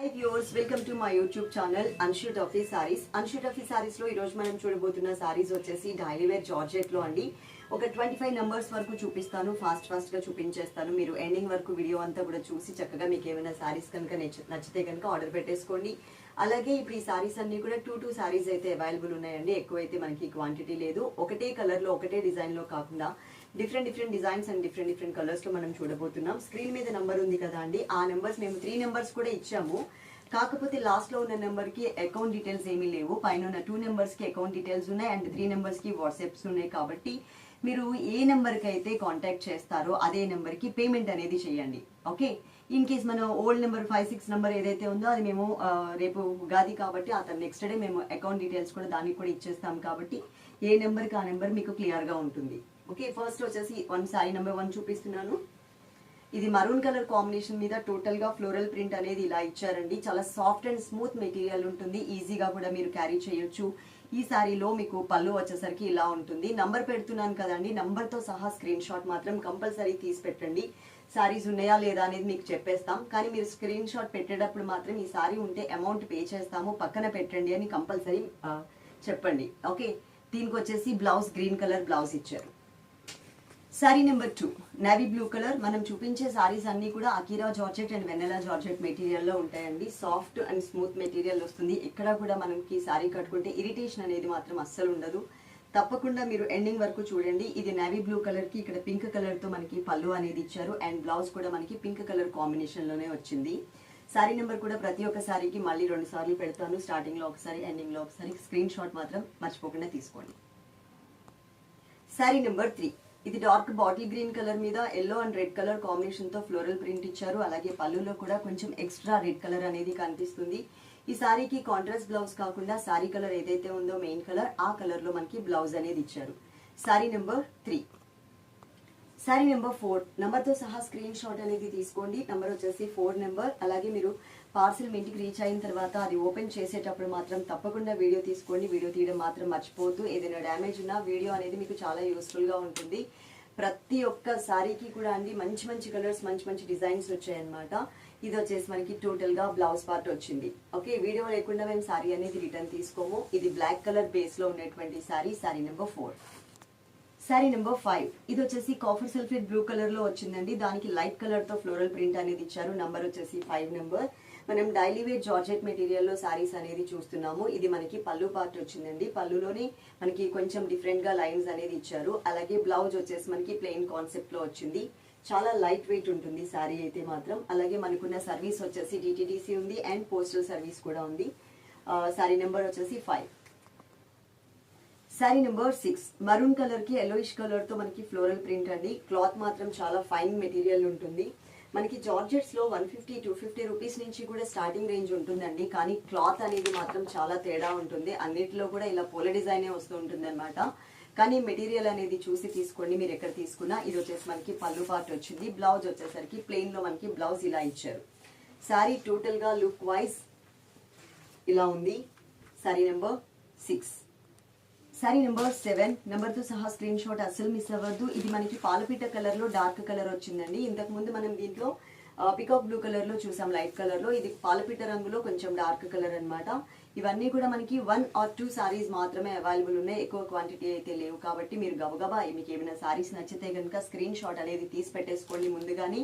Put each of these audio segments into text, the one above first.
Hi viewers welcome to my YouTube channel అన్షూట్ ఆఫీ సారీస్ అన్షూట్ ఆఫీ సారీస్లో ఈ రోజు మనం చూడబోతున్న సారీస్ వచ్చేసి డైలీ వేర్ జార్జెట్లో అండి. ఒక ట్వంటీ ఫైవ్ నెంబర్స్ వరకు చూపిస్తాను ఫాస్ట్ ఫాస్ట్గా చూపించేస్తాను. మీరు ఎండింగ్ వరకు వీడియో అంతా కూడా చూసి చక్కగా మీకు ఏమైనా సారీస్ కనుక నచ్చితే కనుక ఆర్డర్ పెట్టేసుకోండి. అలాగే ఇప్పుడు ఈ సారీస్ అన్ని కూడా టూ టూ సారీస్ అయితే అవైలబుల్ ఉన్నాయండి. ఎక్కువైతే మనకి క్వాంటిటీ లేదు. ఒకటే కలర్లో ఒకటే డిజైన్లో కాకుండా different different designs and different different కలర్స్లో మనం చూడబోతున్నాం. స్క్రీన్ మీద నెంబర్ ఉంది కదా అండి. ఆ నెంబర్స్ మేము త్రీ నెంబర్స్ కూడా ఇచ్చాము. కాకపోతే లాస్ట్లో ఉన్న నెంబర్కి అకౌంట్ డీటెయిల్స్ ఏమీ లేవు. పైన ఉన్న టూ నెంబర్స్కి అకౌంట్ డీటెయిల్స్ ఉన్నాయి అండ్ త్రీ నెంబర్స్కి వాట్సాప్స్ ఉన్నాయి కాబట్టి మీరు ఏ నెంబర్కి అయితే కాంటాక్ట్ చేస్తారో అదే నెంబర్కి పేమెంట్ అనేది చేయండి. ఓకే ఇన్ కేస్ మన old number five six number ఏదైతే ఉందో అది మేము రేపు ఉగాది కాబట్టి అతను నెక్స్ట్ డే మేము అకౌంట్ డీటెయిల్స్ కూడా దానికి కూడా ఇచ్చేస్తాం కాబట్టి ఏ నెంబర్కి ఆ నెంబర్ మీకు క్లియర్గా ఉంటుంది. ఓకే ఫస్ట్ వచ్చేసి వన్ సారీ నెంబర్ వన్ చూపిస్తున్నాను. ఇది మరూన్ కలర్ కాంబినేషన్ మీద టోటల్గా ఫ్లోరల్ ప్రింట్ అనేది ఇలా ఇచ్చారండి. చాలా సాఫ్ట్ అండ్ స్మూత్ మెటీరియల్ ఉంటుంది. ఈజీగా కూడా మీరు క్యారీ చేయొచ్చు. ఈ సారీలో మీకు పళ్ళు వచ్చేసరికి ఇలా ఉంటుంది. నంబర్ పెడుతున్నాను కదండి. నంబర్తో సహా స్క్రీన్ షాట్ మాత్రం కంపల్సరీ తీసి పెట్టండి. సారీస్ ఉన్నాయా లేదా అనేది మీకు చెప్పేస్తాం. కానీ మీరు స్క్రీన్ షాట్ పెట్టేటప్పుడు మాత్రం ఈ సారీ ఉంటే అమౌంట్ పే చేస్తాము. పక్కన పెట్టండి అని కంపల్సరీ చెప్పండి. ఓకే దీనికి వచ్చేసి బ్లౌజ్ గ్రీన్ కలర్ బ్లౌజ్ ఇచ్చారు. Sari number two navy blue colour మనం చూపించే శారీస్ అన్ని కూడా Akira georgette and Vennela georgette మెటీరియల్లో ఉంటాయండి. సాఫ్ట్ అండ్ స్మూత్ మెటీరియల్ వస్తుంది. ఎక్కడ కూడా మనకి సారీ కట్టుకుంటే ఇరిటేషన్ అనేది మాత్రం అస్సలు ఉండదు. తప్పకుండా మీరు ఎండింగ్ వరకు చూడండి. ఇది నేవీ బ్లూ కలర్కి ఇక్కడ పింక్ కలర్తో మనకి పళ్ళు అనేది ఇచ్చారు. అండ్ బ్లౌజ్ కూడా మనకి పింక్ కలర్ కాంబినేషన్లోనే వచ్చింది. సారీ నెంబర్ కూడా ప్రతి ఒక్క శారీకి మళ్ళీ రెండు సార్లు పెడతాను. స్టార్టింగ్లో ఒకసారి ఎండింగ్లో ఒకసారి. స్క్రీన్ షాట్ మాత్రం మర్చిపోకుండా తీసుకోండి. శారీ నెంబర్ త్రీ ఇది డార్క్ బాటిల్ గ్రీన్ కలర్ మీద ఎల్లో అండ్ రెడ్ కలర్ కాంబినేషన్తో ఫ్లోరల్ ప్రింట్ ఇచ్చారు. అలాగే పళ్ళులో కూడా కొంచెం ఎక్స్ట్రా రెడ్ కలర్ అనేది కనిపిస్తుంది. ఈ సారీకి కాంట్రాస్ట్ బ్లౌజ్ కాకుండా సారీ కలర్ ఏదైతే ఉందో మెయిన్ కలర్ ఆ కలర్లో మనకి బ్లౌజ్ అనేది ఇచ్చారు. Sari number three. Sari number four. నెంబర్తో సహా స్క్రీన్ షాట్ అనేది తీసుకోండి. నెంబర్ వచ్చేసి ఫోర్ నెంబర్. అలాగే మీరు పార్సిల్ మీ ఇంటికి రీచ్ అయిన తర్వాత అది ఓపెన్ చేసేటప్పుడు మాత్రం తప్పకుండా వీడియో తీసుకోండి. వీడియో తీయడం మాత్రం మర్చిపోవద్దు. ఏదైనా డ్యామేజ్ ఉన్నా వీడియో అనేది మీకు చాలా యూస్ఫుల్గా ఉంటుంది. ప్రతి ఒక్క శారీకి కూడా అండి మంచి మంచి కలర్స్ మంచి మంచి డిజైన్స్ వచ్చాయన్నమాట. ఇది వచ్చేసి మనకి టోటల్గా బ్లౌజ్ పార్ట్ వచ్చింది. ఓకే వీడియో లేకుండా మేము శారీ అనేది రిటర్న్ తీసుకోము. ఇది బ్లాక్ కలర్ బేస్లో ఉన్నటువంటి sari sari number four sari number five ఇది వచ్చేసి కాఫర్ సల్ఫేట్ బ్లూ కలర్లో వచ్చిందండి. దానికి లైట్ కలర్తో ఫ్లోరల్ ప్రింట్ అనేది ఇచ్చారు. నంబర్ వచ్చేసి ఫైవ్ నెంబర్ మనం డైలీ వేర్ జార్జెట్ మెటీరియల్లో శారీస్ సారీస్ అనేది చూస్తున్నాము. ఇది మనకి పళ్ళు పార్ట్ వచ్చిందండి. పళ్ళులోనే మనకి కొంచెం డిఫరెంట్గా లైన్స్ అనేది ఇచ్చారు. అలాగే బ్లౌజ్ వచ్చేసి మనకి ప్లెయిన్ కాన్సెప్ట్లో వచ్చింది. చాలా లైట్ వెయిట్ ఉంటుంది సారీ అయితే మాత్రం. అలాగే మనకున్న సర్వీస్ వచ్చేసి డిటిడిసి ఉంది అండ్ పోస్టల్ సర్వీస్ కూడా ఉంది. శారీ నెంబర్ వచ్చేసి five sari number six maroon కలర్కి ఎల్లోయిష్ కలర్తో మనకి ఫ్లోరల్ ప్రింట్ అండి. క్లాత్ మాత్రం చాలా ఫైన్ మెటీరియల్ ఉంటుంది. మనకి జార్జెట్స్లో one fifty two fifty rupees నుంచి కూడా స్టార్టింగ్ రేంజ్ ఉంటుందండి. కానీ క్లాత్ అనేది మాత్రం చాలా తేడా ఉంటుంది. అన్నిటిలో కూడా ఇలా పూల డిజైనే వస్తూ ఉంటుంది అనమాట కానీ మెటీరియల్ అనేది చూసి తీసుకోండి. మీరు ఎక్కడ తీసుకున్నా ఇది వచ్చేసి మనకి పళ్ళు పార్ట్ వచ్చింది. బ్లౌజ్ వచ్చేసరికి ప్లెయిన్లో మనకి బ్లౌజ్ ఇలా ఇచ్చారు. శారీ టోటల్గా లుక్ వైజ్ ఇలా ఉంది. Sari number six sari number seven నెంబర్తో సహా స్క్రీన్ షాట్ అస్సలు మిస్ అవ్వద్దు ఇది మనకి పాలపీట కలర్లో డార్క్ కలర్ వచ్చిందండి. ఇంతకుముందు మనం దీంట్లో పికాక్ బ్లూ కలర్లో చూసాం లైట్ కలర్లో ఇది పాలపీట రంగులో కొంచెం డార్క్ కలర్ అన్నమాట. ఇవన్నీ కూడా మనకి వన్ ఆర్ టూ సారీస్ మాత్రమే అవైలబుల్ ఉన్నాయి. ఎక్కువ క్వాంటిటీ అయితే లేవు కాబట్టి మీరు గబగబా మీకు ఏమైనా సారీస్ నచ్చితే కనుక స్క్రీన్ షాట్ అనేది తీసి పెట్టేసుకోండి ముందుగానే.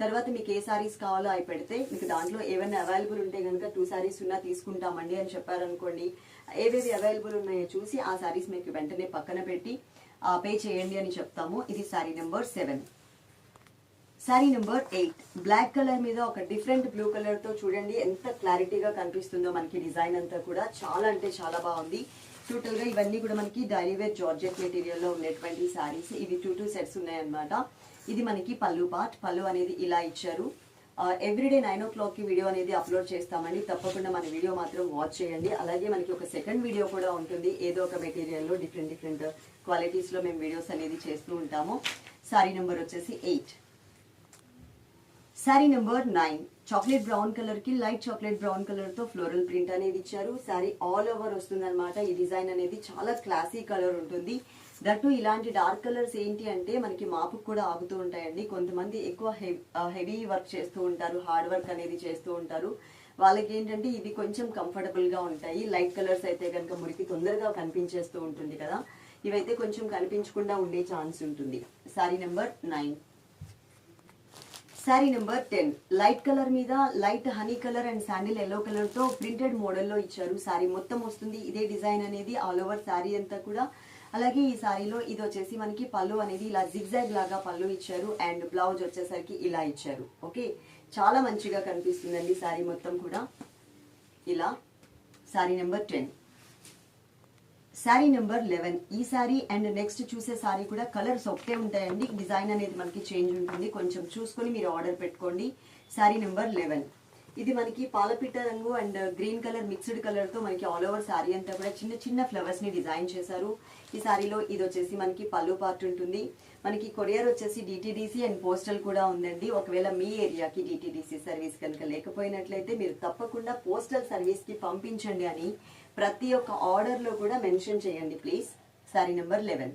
తర్వాత మీకు ఏ సారీస్ కావాలో అవి పెడితే మీకు దాంట్లో ఏమైనా అవైలబుల్ ఉంటే కనుక టూ సారీస్ ఉన్నా తీసుకుంటామండి అని చెప్పారనుకోండి. ఏవేవి అవైలబుల్ ఉన్నాయో చూసి ఆ సారీస్ మీకు వెంటనే పక్కన పెట్టి పే చేయండి అని చెప్తాము. ఇది sari number seven sari number eight black colour మీద ఒక డిఫరెంట్ బ్లూ కలర్తో చూడండి ఎంత క్లారిటీగా కనిపిస్తుందో మనకి డిజైన్ అంతా కూడా. చాలా అంటే చాలా బాగుంది. టోటల్గా ఇవన్నీ కూడా మనకి డైలీ వేర్ జార్జెట్ మెటీరియల్లో ఉండేటువంటి సారీస్ ఇవి టూ టూ సెట్స్ ఉన్నాయన్నమాట. ఇది మనకి పళ్ళు పార్ట్ పళ్ళు అనేది ఇలా ఇచ్చారు. ఎవ్రీడే నైన్ ఓ క్లాక్కి వీడియో అనేది అప్లోడ్ చేస్తామండి. తప్పకుండా మన వీడియో మాత్రం వాచ్ చేయండి. అలాగే మనకి ఒక సెకండ్ వీడియో కూడా ఉంటుంది. ఏదో ఒక మెటీరియల్లో డిఫరెంట్ డిఫరెంట్ క్వాలిటీస్లో మేము వీడియోస్ అనేది చేస్తూ ఉంటాము. శారీ నెంబర్ వచ్చేసి eight sari number nine chocolate brown కలర్కి లైట్ చాక్లెట్ బ్రౌన్ కలర్తో ఫ్లోరల్ ప్రింట్ అనేది ఇచ్చారు. శారీ ఆల్ ఓవర్ వస్తుంది అనమాట ఈ డిజైన్ అనేది చాలా క్లాసీ కలర్ ఉంటుంది. దట్టు ఇలాంటి డార్క్ కలర్స్ ఏంటి అంటే మనకి మాపుకు కూడా ఆగుతూ ఉంటాయండి. కొంతమంది ఎక్కువ హెవీ వర్క్ చేస్తూ ఉంటారు. హార్డ్ వర్క్ అనేది చేస్తూ ఉంటారు. వాళ్ళకి ఏంటంటే ఇవి కొంచెం కంఫర్టబుల్గా ఉంటాయి. లైట్ కలర్స్ అయితే కనుక మురికి తొందరగా కనిపించేస్తూ ఉంటుంది కదా. ఇవైతే కొంచెం కనిపించకుండా ఉండే ఛాన్స్ ఉంటుంది. Sari number nine sari number ten light colour మీద light honey colour and sandal yellow కలర్తో ప్రింటెడ్ మోడల్లో ఇచ్చారు. శారీ మొత్తం వస్తుంది. ఇదే డిజైన్ అనేది ఆల్ ఓవర్ శారీ అంతా కూడా. అలాగే ఈ శారీలో ఇది వచ్చేసి మనకి పళ్ళు అనేది ఇలా జిగ్జాగ్ లాగా పళ్ళు ఇచ్చారు. అండ్ బ్లౌజ్ వచ్చేసరికి ఇలా ఇచ్చారు. ఓకే చాలా మంచిగా కనిపిస్తుందండి శారీ మొత్తం కూడా. ఇలా. Sari number ten sari number eleven ఈ శారీ అండ్ నెక్స్ట్ చూసే శారీ కూడా కలర్స్ ఒకటే ఉంటాయండి. డిజైన్ అనేది మనకి చేంజ్ ఉంటుంది. కొంచెం చూసుకొని మీరు ఆర్డర్ పెట్టుకోండి. శారీ నెంబర్ లెవెన్ ఇది మనకి పాలపిట్ట రంగు అండ్ గ్రీన్ కలర్ మిక్స్డ్ కలర్తో మనకి ఆల్ ఓవర్ శారీ అంతా కూడా చిన్న చిన్న ఫ్లవర్స్ని డిజైన్ చేశారు. ఈ శారీలో ఇది వచ్చేసి మనకి పళ్ళు పార్ట్ ఉంటుంది. మనకి కొరియర్ వచ్చేసి డిటీడీసీ అండ్ పోస్టల్ కూడా ఉందండి. ఒకవేళ మీ ఏరియాకి డిటీడీసీ సర్వీస్ కనుక లేకపోయినట్లయితే మీరు తప్పకుండా పోస్టల్ సర్వీస్కి పంపించండి అని ప్రతి ఒక్క ఆర్డర్లో కూడా మెన్షన్ చేయండి please. Sari number eleven.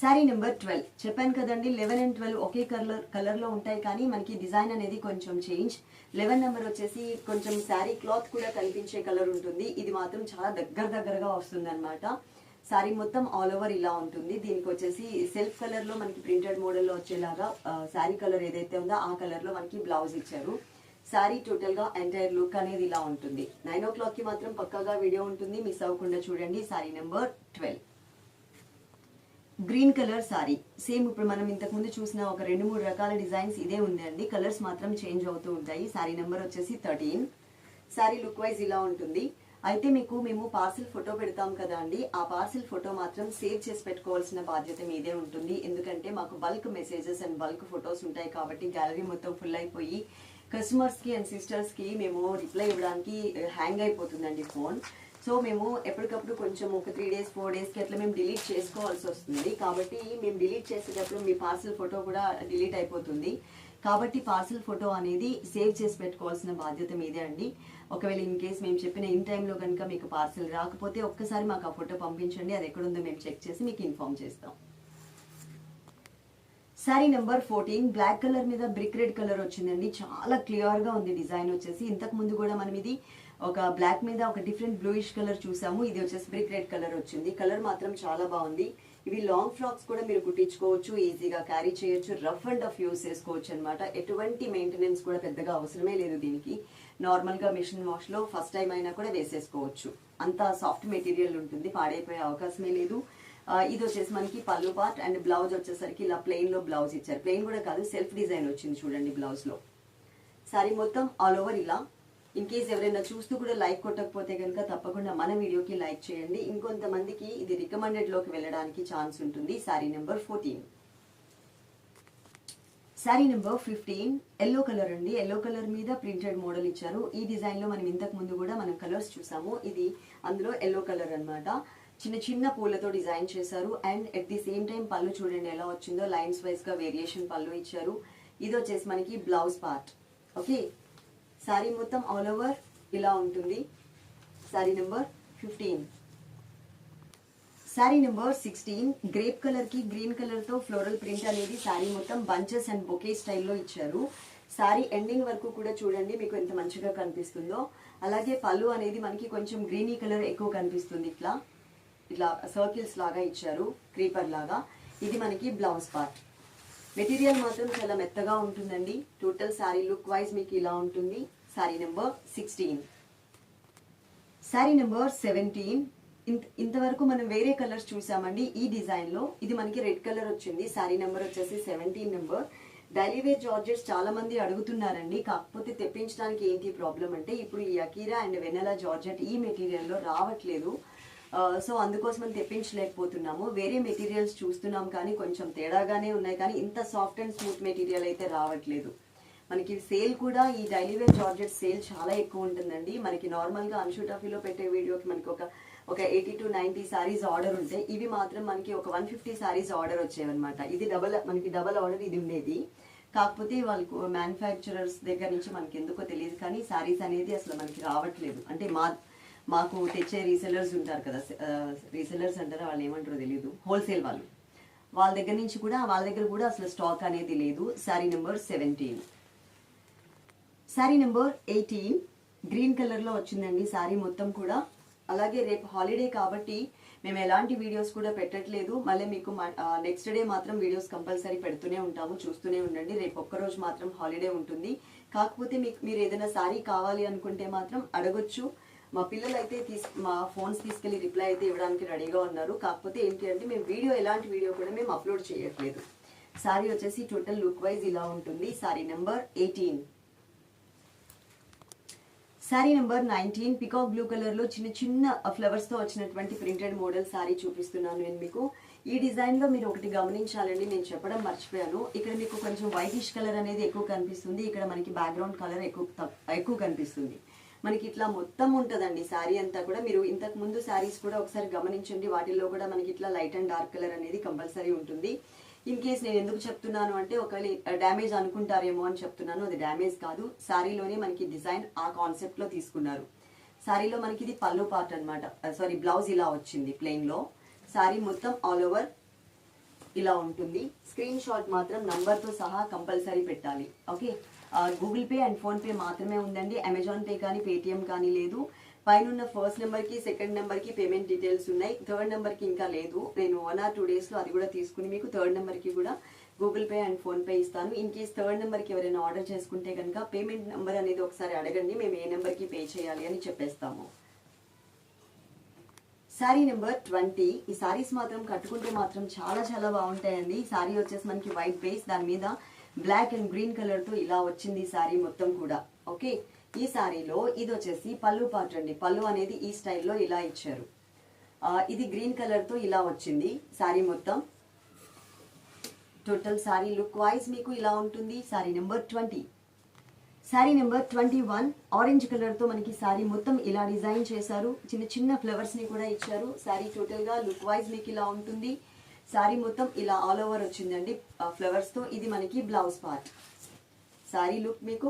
Sari number twelve. చెప్పాను కదండి లెవెన్ అండ్ ట్వెల్వ్ ఒకే కలర్ కలర్లో ఉంటాయి కానీ మనకి డిజైన్ అనేది కొంచెం చేంజ్. లెవెన్ నెంబర్ వచ్చేసి కొంచెం శారీ క్లాత్ కూడా కనిపించే కలర్ ఉంటుంది. ఇది మాత్రం చాలా దగ్గర దగ్గరగా వస్తుంది అనమాట శారీ మొత్తం ఆల్ ఓవర్ ఇలా ఉంటుంది. దీనికి వచ్చేసి సెల్ఫ్ కలర్లో మనకి ప్రింటెడ్ మోడల్లో వచ్చేలాగా శారీ కలర్ ఏదైతే ఉందో ఆ కలర్లో మనకి బ్లౌజ్ ఇచ్చారు. శారీ టోటల్గా ఎంటైర్ లుక్ అనేది ఇలా ఉంటుంది. నైన్ ఓ క్లాక్కి మాత్రం పక్కాగా వీడియో ఉంటుంది. మిస్ అవ్వకుండా చూడండి. Sari number twelve green colour sari same ఇప్పుడు మనం ఇంతకుముందు చూసిన ఒక రెండు మూడు రకాల డిజైన్స్ ఇదే ఉందండి. కలర్స్ మాత్రం చేంజ్ అవుతూ ఉంటాయి. శారీ నెంబర్ వచ్చేసి థర్టీన్ శారీ లుక్ వైజ్ ఇలా ఉంటుంది. అయితే మీకు మేము పార్సిల్ ఫోటో పెడతాం కదా అండి. ఆ పార్సిల్ ఫోటో మాత్రం సేవ్ చేసి పెట్టుకోవాల్సిన బాధ్యత మీదే ఉంటుంది. ఎందుకంటే మాకు bulk messages and bulk photos ఉంటాయి కాబట్టి గ్యాలరీ మొత్తం ఫుల్ అయిపోయి కస్టమర్స్కి అండ్ సిస్టర్స్కి మేము రిప్లై ఇవ్వడానికి హ్యాంగ్ అయిపోతుందండి ఫోన్. సో మేము ఎప్పటికప్పుడు కొంచెం ఒక త్రీ డేస్ ఫోర్ డేస్కి అట్లా మేము డిలీట్ చేసుకోవాల్సి వస్తుంది. కాబట్టి మేము డిలీట్ చేసేటప్పుడు మీ పార్సల్ ఫోటో కూడా డిలీట్ అయిపోతుంది. కాబట్టి పార్సల్ ఫోటో అనేది సేవ్ చేసి పెట్టుకోవాల్సిన బాధ్యత మీదే అండి. ఒకవేళ ఇన్ కేస్ మేము చెప్పిన ఇన్ టైంలో కనుక మీకు పార్సల్ రాకపోతే ఒక్కసారి మాకు ఆ ఫోటో పంపించండి. అది ఎక్కడుందో మేము చెక్ చేసి మీకు ఇన్ఫార్మ్ చేస్తాం. Sari number fourteen black colour మీద బ్రిక్ రెడ్ కలర్ వచ్చిందండి. చాలా క్లియర్గా ఉంది డిజైన్ వచ్చేసి. ఇంతకు ముందు కూడా మనం ఇది ఒక బ్లాక్ మీద ఒక డిఫరెంట్ బ్లూయిష్ కలర్ చూసాము. ఇది వచ్చేసి బ్రిక్ రెడ్ కలర్ వచ్చింది. కలర్ మాత్రం చాలా బాగుంది. ఇవి లాంగ్ ఫ్రాక్స్ కూడా మీరు కుట్టించుకోవచ్చు ఈజీగా క్యారీ చేయొచ్చు రఫ్ అండ్ ఆఫ్ యూస్ చేసుకోవచ్చు అనమాట ఎటువంటి మెయింటెనెన్స్ కూడా పెద్దగా అవసరమే లేదు దీనికి. నార్మల్గా మిషన్ వాష్లో ఫస్ట్ టైం అయినా కూడా వేసేసుకోవచ్చు. అంత సాఫ్ట్ మెటీరియల్ ఉంటుంది పాడైపోయే అవకాశమే లేదు. ఇది వచ్చేసి మనకి పళ్ళు పార్ట్ అండ్ బ్లౌజ్ వచ్చేసరికి ఇలా ప్లెయిన్లో బ్లౌజ్ ఇచ్చారు. ప్లెయిన్ కూడా కాదు సెల్ఫ్ డిజైన్ వచ్చింది చూడండి బ్లౌజ్లో. సారీ మొత్తం ఆల్ ఓవర్ ఇలా. ఇన్ కేస్ ఎవరైనా చూస్తూ కూడా లైక్ కొట్టకపోతే కనుక తప్పకుండా మన వీడియోకి లైక్ చేయండి. ఇంకొంతమందికి ఇది రికమెండెడ్లోకి వెళ్ళడానికి ఛాన్స్ ఉంటుంది. Sari number fourteen sari number fifteen yellow colour అండి. ఎల్లో కలర్ మీద ప్రింటెడ్ మోడల్ ఇచ్చారు. ఈ డిజైన్లో మనం ఇంతకు ముందు కూడా మనం కలర్స్ చూసాము. ఇది అందులో ఎల్లో కలర్ అన్నమాట. చిన్న చిన్న పూలతో డిజైన్ చేశారు. And at the same time పళ్ళు చూడండి ఎలా వచ్చిందో. లైన్స్ వైజ్గా వేరియేషన్ పళ్ళు ఇచ్చారు. ఇది వచ్చేసి మనకి బ్లౌజ్ పార్ట్ ఓకే శారీ మొత్తం ఆల్ ఓవర్ ఇలా ఉంటుంది. Sari number fifteen sari number sixteen grape కలర్కి గ్రీన్ కలర్తో ఫ్లోరల్ ప్రింట్ అనేది శారీ మొత్తం బంచెస్ అండ్ బొకే స్టైల్లో ఇచ్చారు. శారీ ఎండింగ్ వరకు కూడా చూడండి మీకు ఎంత మంచిగా కనిపిస్తుందో. అలాగే పళ్ళు అనేది మనకి కొంచెం గ్రీనీ కలర్ ఎక్కువ కనిపిస్తుంది ఇట్లా. ఇట్లా సర్కిల్స్ లాగా ఇచ్చారు క్రీపర్ లాగా. ఇది మనకి బ్లౌజ్ పార్ట్ మెటీరియల్ మాత్రం చాలా మెత్తగా ఉంటుందండి. టోటల్ శారీ లుక్ వైజ్ మీకు ఇలా ఉంటుంది. Sari number sixteen sari number seventeen ఇంత ఇంతవరకు మనం వేరే కలర్స్ చూసామండి ఈ డిజైన్లో ఇది మనకి రెడ్ కలర్ వచ్చింది. శారీ నెంబర్ వచ్చేసి seventeen number daily wear georgettes చాలా మంది అడుగుతున్నారండి. కాకపోతే తెప్పించడానికి ఏంటి ప్రాబ్లం అంటే ఇప్పుడు ఈ అకీరా అండ్ వెనెలా జార్జెట్ ఈ మెటీరియల్లో రావట్లేదు. సో అందుకోసం తెప్పించలేకపోతున్నాము. వేరే మెటీరియల్స్ చూస్తున్నాం కానీ కొంచెం తేడాగానే ఉన్నాయి కానీ ఇంత సాఫ్ట్ అండ్ స్మూత్ మెటీరియల్ అయితే రావట్లేదు. మనకి సేల్ కూడా ఈ డైలీ వేర్ జార్జెట్ సేల్ చాలా ఎక్కువ ఉంటుందండి. మనకి నార్మల్గా గా టఫీలో పెట్టే వీడియోకి మనకి ఒక ఒక eighty to ninety saris order ఉంటే ఇవి మాత్రం మనకి ఒక వన్ ఫిఫ్టీ సారీస్ ఆర్డర్ వచ్చేవన్నమాట. ఇది డబల్ మనకి డబల్ ఆర్డర్ ఇది ఉండేది. కాకపోతే వాళ్ళకు మ్యానుఫ్యాక్చరర్స్ దగ్గర నుంచి మనకి ఎందుకో తెలియదు కానీ సారీస్ అనేది అసలు మనకి రావట్లేదు. అంటే మా మాకు తెచ్చే రీసెలర్స్ ఉంటారు కదా రీసెలర్స్ అంటారా వాళ్ళు ఏమంటారో తెలియదు హోల్సేల్ వాళ్ళు. వాళ్ళ దగ్గర నుంచి కూడా వాళ్ళ దగ్గర కూడా అసలు స్టాక్ అనేది లేదు. Sari number seventeen sari number eighteen green కలర్లో వచ్చిందండి శారీ మొత్తం కూడా. అలాగే రేపు హాలిడే కాబట్టి మేము ఎలాంటి వీడియోస్ కూడా పెట్టట్లేదు. మళ్ళీ మీకు నెక్స్ట్ డే మాత్రం వీడియోస్ కంపల్సరీ పెడుతూనే ఉంటాము చూస్తూనే ఉండండి. రేపు ఒక్క రోజు మాత్రం హాలిడే ఉంటుంది. కాకపోతే మీకు మీరు ఏదైనా శారీ కావాలి అనుకుంటే మాత్రం అడగొచ్చు. మా పిల్లలు అయితే తీస్ మా ఫోన్స్ తీసుకెళ్ళి రిప్లై అయితే ఇవ్వడానికి రెడీగా ఉన్నారు. కాకపోతే ఏంటి అంటే మేము వీడియో ఎలాంటి వీడియో కూడా మేము అప్లోడ్ చేయట్లేదు. శారీ వచ్చేసి టోటల్ లుక్ వైజ్ ఇలా ఉంటుంది. Sari number eighteen. Sari number nineteen. Peacock blue కలర్లో చిన్న చిన్న ఫ్లవర్స్తో వచ్చినటువంటి ప్రింటెడ్ మోడల్ శారీ చూపిస్తున్నాను నేను మీకు. ఈ డిజైన్లో మీరు ఒకటి గమనించాలండి నేను చెప్పడం మర్చిపోయాను. ఇక్కడ మీకు కొంచెం వైటిష్ కలర్ అనేది ఎక్కువ కనిపిస్తుంది. ఇక్కడ మనకి బ్యాక్గ్రౌండ్ కలర్ ఎక్కువ ఎక్కువ కనిపిస్తుంది. మనకి ఇట్లా మొత్తం ఉంటుందండి. శారీ అంతా కూడా మీరు ఇంతకు ముందు శారీస్ కూడా ఒకసారి గమనించండి. వాటిల్లో కూడా మనకి ఇట్లా లైట్ అండ్ డార్క్ కలర్ అనేది కంపల్సరీ ఉంటుంది. ఇన్ కేస్ నేను ఎందుకు చెప్తున్నాను అంటే ఒకవేళ డ్యామేజ్ అనుకుంటారేమో అని చెప్తున్నాను. అది డ్యామేజ్ కాదు. శారీలోనే మనకి డిజైన్ ఆ కాన్సెప్ట్లో తీసుకున్నారు. శారీలో మనకి ఇది పళ్ళు పార్ట్ అనమాట సారీ బ్లౌజ్ ఇలా వచ్చింది ప్లెయిన్లో. శారీ మొత్తం ఆల్ ఓవర్ ఇలా ఉంటుంది. స్క్రీన్ షాట్ మాత్రం నంబర్తో సహా కంపల్సరీ పెట్టాలి. Okay? Google Pay and PhonePe మాత్రమే ఉందండి. అమెజాన్ పే కానీ పేటిఎం కానీ లేదు. పైన ఉన్న ఫస్ట్ నెంబర్కి సెకండ్ నెంబర్కి పేమెంట్ డీటెయిల్స్ ఉన్నాయి. థర్డ్ నెంబర్కి ఇంకా లేదు. నేను వన్ ఆర్ టూ డేస్లో అది కూడా తీసుకుని మీకు థర్డ్ నెంబర్కి కూడా గూగుల్ పే అండ్ ఫోన్పే ఇస్తాను. ఇన్ కేస్ థర్డ్ నెంబర్కి ఎవరైనా ఆర్డర్ చేసుకుంటే కనుక పేమెంట్ నెంబర్ అనేది ఒకసారి అడగండి. మేము ఏ నెంబర్కి పే చేయాలి అని చెప్పేస్తాము. శారీ నెంబర్ ట్వంటీ ఈ శారీస్ మాత్రం కట్టుకుంటే మాత్రం చాలా చాలా బాగుంటాయండి. ఈ శారీ వచ్చేసి మనకి వైట్ బేస్ దాని మీద బ్లాక్ అండ్ గ్రీన్ కలర్తో ఇలా వచ్చింది శారీ మొత్తం కూడా. ఓకే ఈ శారీలో ఇది వచ్చేసి పళ్ళు పార్ట్ అండి. పళ్ళు అనేది ఈ స్టైల్లో ఇలా ఇచ్చారు. ఇది గ్రీన్ కలర్తో ఇలా వచ్చింది శారీ మొత్తం. టోటల్ శారీ లుక్ వైజ్ మీకు ఇలా ఉంటుంది. Sari number twenty sari number twenty one orange కలర్తో మనకి శారీ మొత్తం ఇలా డిజైన్ చేశారు. చిన్న చిన్న ఫ్లవర్స్ని కూడా ఇచ్చారు. శారీ టోటల్గా లుక్ వైజ్ మీకు ఇలా ఉంటుంది. శారీ మొత్తం ఇలా ఆల్ ఓవర్ వచ్చిందండి. ఫ్లవర్స్తో ఇది మనకి బ్లౌజ్ పార్ట్ శారీ లుక్ మీకు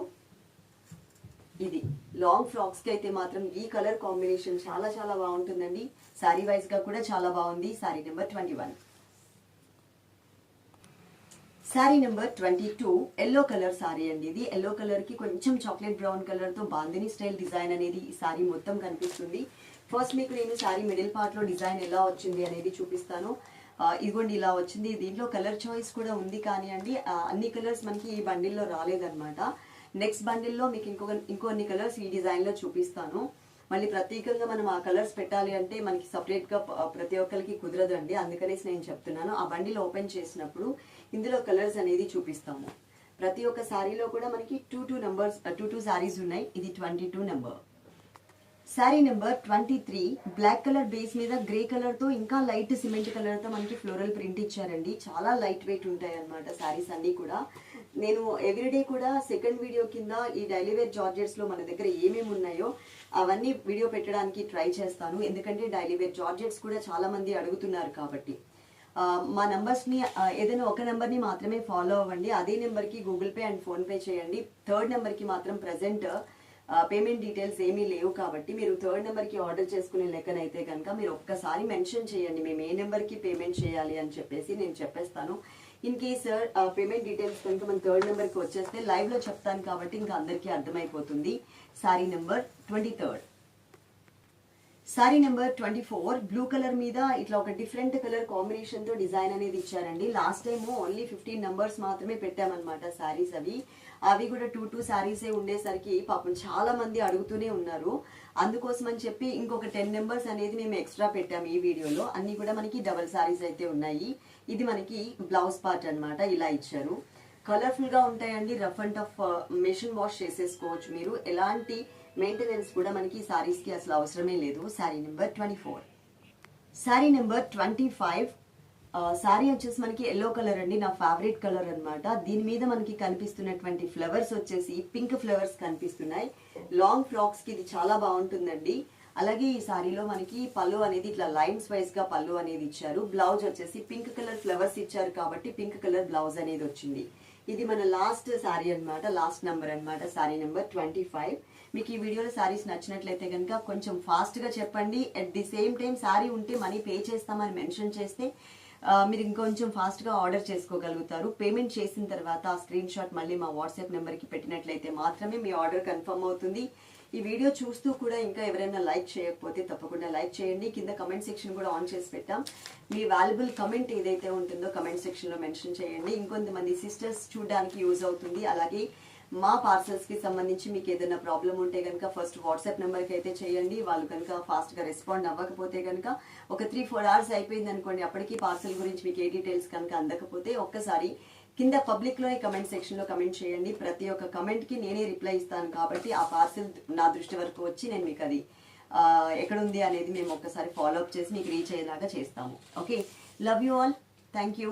ఇది. లాంగ్ ఫ్రాక్స్కి అయితే మాత్రం ఈ కలర్ కాంబినేషన్ చాలా చాలా బాగుంటుందండి. శారీ వైజ్గా కూడా చాలా బాగుంది. Sari number twenty one sari number twenty two yellow colour sari అండి ఇది. ఎల్లో కలర్కి కొంచెం చాక్లెట్ బ్రౌన్ కలర్తో బాందిని స్టైల్ డిజైన్ అనేది ఈ శారీ మొత్తం కనిపిస్తుంది. ఫస్ట్ మీకు నేను శారీ మిడిల్ పార్ట్లో డిజైన్ ఎలా వచ్చింది అనేది చూపిస్తాను. ఇదిగోండి ఇలా వచ్చింది. దీంట్లో కలర్ చాయిస్ కూడా ఉంది కానీ అండి అన్ని కలర్స్ మనకి ఈ బండిల్లో రాలేదన్నమాట. నెక్స్ట్ బండిల్లో మీకు ఇంకొక ఇంకొన్ని కలర్స్ ఈ డిజైన్లో చూపిస్తాను. మళ్ళీ ప్రత్యేకంగా మనం ఆ కలర్స్ పెట్టాలి అంటే మనకి సపరేట్గా ప్రతి ఒక్కరికి కుదరదు అండి అందుకనేసి నేను చెప్తున్నాను. ఆ బండిల్ ఓపెన్ చేసినప్పుడు ఇందులో కలర్స్ అనేది చూపిస్తాము. ప్రతి ఒక్క శారీలో కూడా మనకి two two numbers two two saris ఉన్నాయి. ఇది twenty two number sari number twenty three black colour base మీద గ్రే కలర్తో ఇంకా లైట్ సిమెంట్ కలర్తో మనకి ఫ్లోరల్ ప్రింట్ ఇచ్చారండి. చాలా లైట్ వెయిట్ ఉంటాయి అనమాట శారీస్ అన్ని కూడా. నేను ఎవ్రీడే కూడా సెకండ్ వీడియో కింద ఈ డైలీ వేర్ జార్జెట్స్లో మన దగ్గర ఏమేమి ఉన్నాయో అవన్నీ వీడియో పెట్టడానికి ట్రై చేస్తాను. ఎందుకంటే డైలీ వేర్ జార్జెట్స్ కూడా చాలామంది అడుగుతున్నారు కాబట్టి. మా నెంబర్స్ని ఏదైనా ఒక నెంబర్ని మాత్రమే ఫాలో అవ్వండి. అదే నెంబర్కి గూగుల్ పే అండ్ ఫోన్పే చేయండి. థర్డ్ నెంబర్కి మాత్రం ప్రజెంట్ పేమెంట్ డీటెయిల్స్ ఏమీ లేవు కాబట్టి మీరు థర్డ్ నెంబర్కి ఆర్డర్ చేసుకునే లెక్కనైతే కనుక మీరు ఒక్కసారి మెన్షన్ చేయండి. మేము ఏ నెంబర్కి పేమెంట్ చేయాలి అని చెప్పేసి నేను చెప్పేస్తాను. ఇన్ కేస్ పేమెంట్ డీటెయిల్స్ కనుక మన థర్డ్ నెంబర్కి వచ్చేస్తే లైవ్లో చెప్తాను కాబట్టి ఇంకా అందరికీ అర్థమైపోతుంది. Sari number twenty third sari number twenty four blue colour మీద ఇట్లా ఒక డిఫరెంట్ కలర్ కాంబినేషన్తో డిజైన్ అనేది ఇచ్చారండి. Last time only fifteen numbers మాత్రమే పెట్టామన్నమాట శారీస్ అవి. అవి కూడా టూ టూ శారీసే ఉండేసరికి పాపం చాలా మంది అడుగుతూనే ఉన్నారు. అందుకోసం అని చెప్పి ఇంకొక టెన్ నెంబర్స్ అనేది మేము ఎక్స్ట్రా పెట్టాము ఈ వీడియోలో. అన్ని కూడా మనకి డబల్ శారీస్ అయితే ఉన్నాయి. ఇది మనకి బ్లౌజ్ పార్ట్ అన్నమాట ఇలా ఇచ్చారు. కలర్ఫుల్గా ఉంటాయండి rough and tough machine wash చేసేసుకోవచ్చు మీరు. ఎలాంటి మెయింటెనెన్స్ కూడా మనకి సారీస్కి అసలు అవసరమే లేదు. Sari number twenty four sari number twenty five sari వచ్చేసి మనకి ఎల్లో కలర్ అండి నా ఫేవరెట్ కలర్ అనమాట దీని మీద మనకి కనిపిస్తున్నటువంటి ఫ్లవర్స్ వచ్చేసి పింక్ ఫ్లవర్స్ కనిపిస్తున్నాయి. లాంగ్ ఫ్రాక్స్కి ఇది చాలా బాగుంటుందండి. అలాగే ఈ సారీలో మనకి పళ్ళు అనేది ఇట్లా లైన్స్ వైజ్గా పళ్ళు అనేది ఇచ్చారు. బ్లౌజ్ వచ్చేసి పింక్ కలర్ ఫ్లవర్స్ ఇచ్చారు కాబట్టి పింక్ కలర్ బ్లౌజ్ అనేది వచ్చింది. ఇది మన లాస్ట్ శారీ అన్నమాట లాస్ట్ నెంబర్ అన్నమాట శారీ నెంబర్ ట్వంటీ ఫైవ్ మీకు ఈ వీడియోలో శారీస్ నచ్చినట్లయితే కనుక కొంచెం ఫాస్ట్గా చెప్పండి. At the same time sari ఉంటే మనీ పే చేస్తామని మెన్షన్ చేస్తే మీరు ఇంకొంచెం ఫాస్ట్గా ఆర్డర్ చేసుకోగలుగుతారు. పేమెంట్ చేసిన తర్వాత ఆ స్క్రీన్ షాట్ మళ్ళీ మా వాట్సాప్ నెంబర్కి పెట్టినట్లయితే మాత్రమే మీ ఆర్డర్ కన్ఫర్మ్ అవుతుంది. ఈ వీడియో చూస్తూ కూడా ఇంకా ఎవరైనా లైక్ చేయకపోతే తప్పకుండా లైక్ చేయండి. కింద కమెంట్ సెక్షన్ కూడా ఆన్ చేసి పెట్టాం. మీ వాల్యుబుల్ కమెంట్ ఏదైతే ఉంటుందో కమెంట్ సెక్షన్లో మెన్షన్ చేయండి. ఇంకొంతమంది సిస్టర్స్ చూడడానికి యూజ్ అవుతుంది. అలాగే మా పార్సల్స్కి సంబంధించి మీకు ఏదైనా ప్రాబ్లం ఉంటే కనుక ఫస్ట్ వాట్సాప్ నెంబర్కి అయితే చేయండి. వాళ్ళు కనుక ఫాస్ట్గా రెస్పాండ్ అవ్వకపోతే కనుక ఒక త్రీ ఫోర్ అవర్స్ అయిపోయింది అనుకోండి. అప్పటికీ పార్సల్ గురించి మీకు ఏ డీటెయిల్స్ కనుక అందకపోతే ఒక్కసారి కింద పబ్లిక్లోనే కమెంట్ సెక్షన్లో కమెంట్ చేయండి. ప్రతి ఒక్క కమెంట్కి నేనే రిప్లై ఇస్తాను కాబట్టి ఆ పార్సిల్ నా దృష్టి వరకు వచ్చి నేను మీకు అది ఎక్కడుంది అనేది మేము ఒక్కసారి ఫాలో అప్ చేసి మీకు రీచ్ అయ్యేలాగా చేస్తాము. Okay love you all thank you